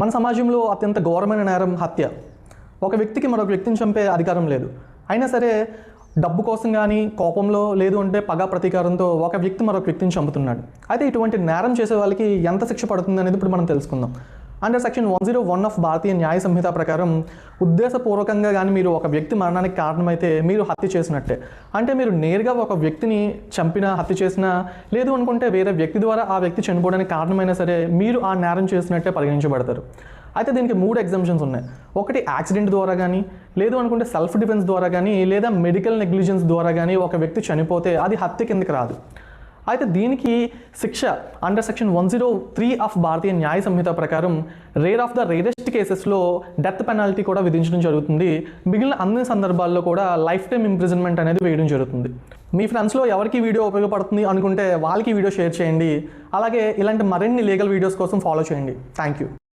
మన సమాజంలో అత్యంత ఘోరమైన నేరం హత్య. ఒక వ్యక్తికి మరొక వ్యక్తిని చంపే అధికారం లేదు. అయినా సరే డబ్బు కోసం కానీ కోపంలో లేదు అంటే పగ ప్రతీకారంతో ఒక వ్యక్తి మరొక వ్యక్తిని చంపుతున్నాడు. అయితే ఇటువంటి నేరం చేసే వాళ్ళకి ఎంత శిక్ష పడుతుంది అనేది ఇప్పుడు మనం తెలుసుకుందాం. Under section one zero one of Bharatiya Nyaya Sanhita ప్రకారం ఉద్దేశపూర్వకంగా కానీ మీరు ఒక వ్యక్తి మరణానికి కారణమైతే మీరు హత్య చేసినట్టే. అంటే మీరు నేరుగా ఒక వ్యక్తిని చంపినా హత్య చేసినా లేదు అనుకుంటే వేరే వ్యక్తి ద్వారా ఆ వ్యక్తి చనిపోవడానికి కారణమైనా సరే మీరు ఆ నేరం చేసినట్టే పరిగణించబడతారు. అయితే దీనికి మూడు ఎగ్జామ్షన్స్ ఉన్నాయి. ఒకటి యాక్సిడెంట్ ద్వారా కానీ లేదు అనుకుంటే సెల్ఫ్ డిఫెన్స్ ద్వారా కానీ లేదా మెడికల్ నెగ్లిజెన్స్ ద్వారా కానీ ఒక వ్యక్తి చనిపోతే అది హత్య కిందకి రాదు. అయితే దీనికి శిక్ష under section one zero three of Bharatiya Nyaya Sanhita ప్రకారం రేర్ ఆఫ్ ద రేరెస్ట్ కేసెస్లో డెత్ పెనాల్టీ కూడా విధించడం జరుగుతుంది. మిగిలిన అన్ని సందర్భాల్లో కూడా లైఫ్ టైం ఇంప్రిజన్మెంట్ అనేది వేయడం జరుగుతుంది. మీ ఫ్రెండ్స్లో ఎవరికి వీడియో ఉపయోగపడుతుంది అనుకుంటే వాళ్ళకి వీడియో షేర్ చేయండి. అలాగే ఇలాంటి మరిన్ని లీగల్ వీడియోస్ కోసం ఫాలో చేయండి. Thank you